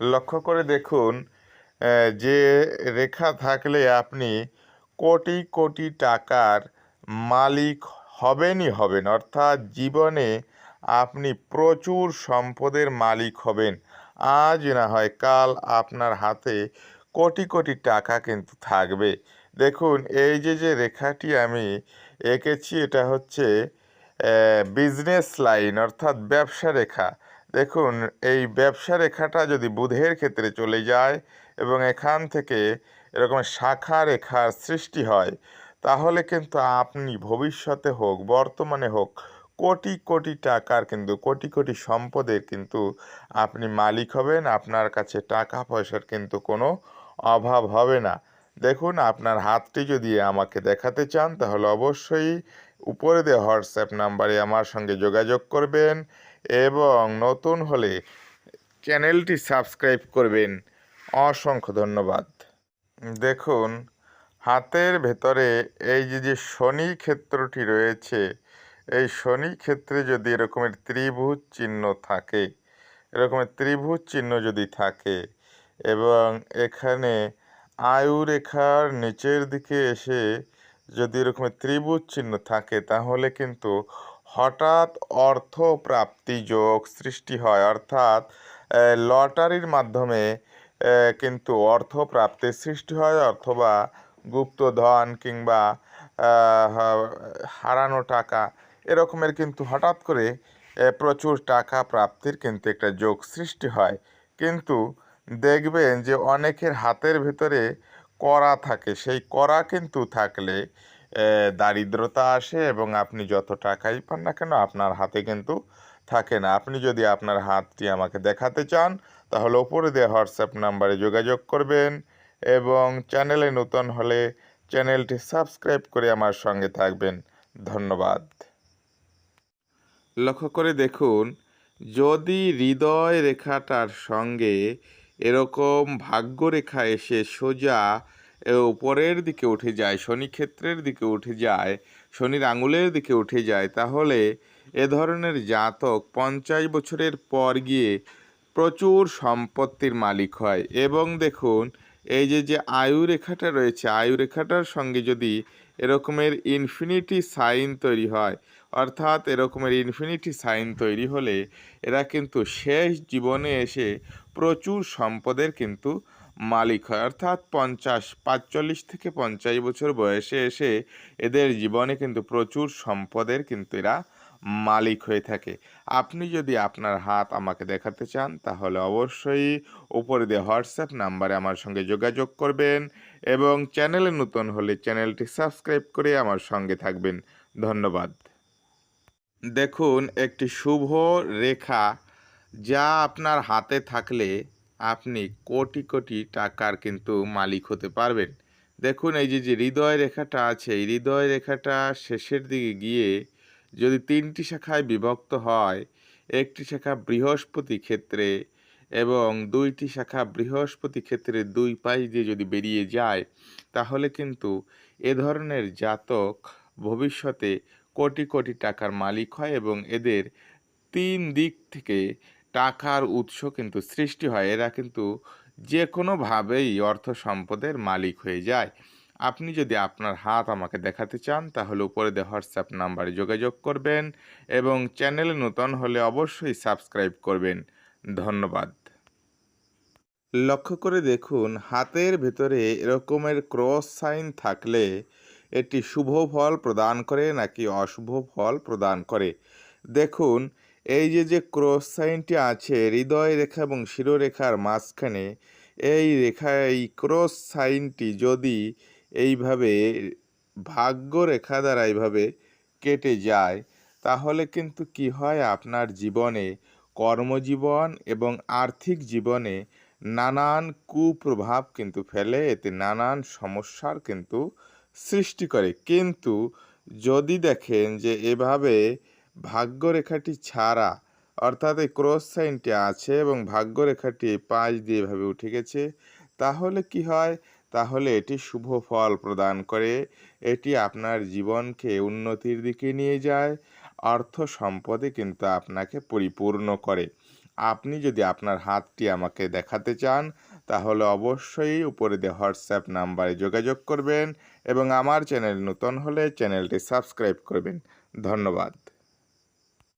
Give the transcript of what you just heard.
লক্ষ্য করে দেখুন যে রেখা থাকলে আপনি কোটি কোটি টাকার মালিক হবেনই হবেন। অর্থাৎ জীবনে আপনি প্রচুর সম্পদের মালিক হবেন। আজ না হয় কাল আপনার হাতে কোটি কোটি টাকা কিন্তু থাকবে। দেখুন, এই যে যে রেখাটি আমি এঁকেছি, এটা হচ্ছে বিজনেস লাইন অর্থাৎ ব্যবসা রেখা। দেখুন, এই ব্যবসা রেখাটা যদি বুধের ক্ষেত্রে চলে যায় এবং এখান থেকে এরকম শাখা রেখার সৃষ্টি হয়, তাহলে কিন্তু আপনি ভবিষ্যতে হোক, বর্তমানে হোক, কোটি কোটি টাকার কিন্তু, কোটি কোটি সম্পদের কিন্তু আপনি মালিক হবেন, আপনার কাছে টাকা পয়সার কিন্তু কোনো অভাব হবে না। দেখুন, আপনার হাতটি যদি আমাকে দেখাতে চান, তাহলে অবশ্যই উপরে দেওয়া হোয়াটসঅ্যাপ নাম্বারে আমার সঙ্গে যোগাযোগ করবেন। এবং নতুন হলে চ্যানেলটি সাবস্ক্রাইব করবেন। অসংখ্য ধন্যবাদ। দেখুন, হাতের ভেতরে এই যে যে শনি ক্ষেত্রটি রয়েছে, এই শনি ক্ষেত্রে যদি এরকমের ত্রিভুজ চিহ্ন থাকে, এরকমের ত্রিভুজ চিহ্ন যদি থাকে এবং এখানে আয়ু রেখার নিচের দিকে এসে যদি এরকমের ত্রিভুজ চিহ্ন থাকে, তাহলে কিন্তু হঠাৎ অর্থ প্রাপ্তি যোগ সৃষ্টি হয়। অর্থাৎ লটারির মাধ্যমে কিন্তু অর্থ প্রাপ্তির সৃষ্টি হয় অথবা গুপ্তধন কিংবা হারানো টাকা এরকমের কিন্তু হঠাৎ করে প্রচুর টাকা প্রাপ্তির কিন্তু একটা যোগ সৃষ্টি হয়। কিন্তু দেখবেন যে অনেকের হাতের ভেতরে কড়া থাকে। সেই কড়া কিন্তু থাকলে দারিদ্রতা আসে এবং আপনি যত টাকাই পান না কেন আপনার হাতে কিন্তু থাকে না। আপনি যদি আপনার হাতটি আমাকে দেখাতে চান, তাহলে ওপরে দেওয়া হোয়াটসঅ্যাপ নাম্বারে যোগাযোগ করবেন এবং চ্যানেলে নতুন হলে চ্যানেলটি সাবস্ক্রাইব করে আমার সঙ্গে থাকবেন। ধন্যবাদ। লক্ষ্য করে দেখুন, যদি হৃদয় রেখাটার সঙ্গে এরকম ভাগ্যরেখা এসে সোজা উপরের দিকে উঠে যায়, শনি ক্ষেত্রের দিকে উঠে যায় শনির আঙুলের দিকে উঠে যায়, তাহলে এ ধরনের জাতক পঞ্চাশ বছরের পর গিয়ে প্রচুর সম্পত্তির মালিক হয়। এবং দেখুন, এই যে যে আয়ু রেখাটা রয়েছে, আয়ু রেখাটার সঙ্গে যদি এরকমের ইনফিনিটি সাইন তৈরি হয়, অর্থাৎ এরকমের ইনফিনিটি সাইন তৈরি হলে, এরা কিন্তু শেষ জীবনে এসে প্রচুর সম্পদের কিন্তু মালিক হয়। অর্থাৎ পঞ্চাশ, পাঁচচল্লিশ থেকে পঞ্চাশ বছর বয়সে এসে এদের জীবনে কিন্তু প্রচুর সম্পদের কিন্তু এরা মালিক হয়ে থাকে। আপনি যদি আপনার হাত আমাকে দেখাতে চান, তাহলে অবশ্যই উপরে দেওয়া হোয়াটসঅ্যাপ নাম্বারে আমার সঙ্গে যোগাযোগ করবেন এবং চ্যানেলে নতুন হলে চ্যানেলটি সাবস্ক্রাইব করে আমার সঙ্গে থাকবেন। ধন্যবাদ। দেখুন, একটি শুভ রেখা যা আপনার হাতে থাকলে আপনি কোটি কোটি টাকার কিন্তু মালিক হতে পারবেন। দেখুন, এই যে যে, হৃদয় রেখাটা আছে, এই হৃদয় রেখাটা শেষের দিকে গিয়ে যদি তিনটি শাখায় বিভক্ত হয়, একটি শাখা বৃহস্পতি ক্ষেত্রে এবং দুইটি শাখা বৃহস্পতি ক্ষেত্রে দুই পাশ দিয়ে যদি বেরিয়ে যায়, তাহলে কিন্তু এ ধরনের জাতক ভবিষ্যতে কোটি কোটি টাকার মালিক হয় এবং এদের তিন দিক থেকে টাকার উৎস কিন্তু সৃষ্টি হয়। এরা কিন্তু যে কোনোভাবেই অর্থ সম্পদের মালিক হয়ে যায়। আপনি যদি আপনার হাত আমাকে দেখাতে চান, তাহলে উপরে দেওয়া হোয়াটসঅ্যাপ নাম্বারে যোগাযোগ করবেন এবং চ্যানেলে নতুন হলে অবশ্যই সাবস্ক্রাইব করবেন। ধন্যবাদ। লক্ষ্য করে দেখুন, হাতের ভেতরে এরকমের ক্রস সাইন থাকলে এটি শুভ ফল প্রদান করে নাকি অশুভ ফল প্রদান করে। দেখুন এই যে যে ক্রস সাইনটি আছে, হৃদয় রেখা এবং শিরোরেখার মাঝখানে, এই রেখা, এই ক্রস সাইনটি যদি এইভাবে ভাগ্য রেখা দ্বারা এইভাবে কেটে যায়, তাহলে কিন্তু কি হয়? আপনার জীবনে কর্মজীবন এবং আর্থিক জীবনে নানান কুপ্রভাব কিন্তু ফেলে, এতে নানান সমস্যার কিন্তু সৃষ্টি করে। কিন্তু যদি দেখেন যে এভাবে ভাগ্যরেখাটি ছাড়া, অর্থাৎ এই ক্রস সাইনটি আছে এবং ভাগ্যরেখাটি পাঁচ দিয়ে এভাবে উঠে গেছে, তাহলে কি হয়? তাহলে এটি শুভ ফল প্রদান করে, এটি আপনার জীবনকে উন্নতির দিকে নিয়ে যায়, অর্থ সম্পদে কিন্তু আপনাকে পরিপূর্ণ করে। আপনি যদি আপনার হাতটি আমাকে দেখাতে চান, তাহলে অবশ্যই উপরে দিয়ে হোয়াটসঅ্যাপ নাম্বারে যোগাযোগ করবেন এবং আমার চ্যানেল নতুন হলে চ্যানেলটি সাবস্ক্রাইব করবেন। ধন্যবাদ।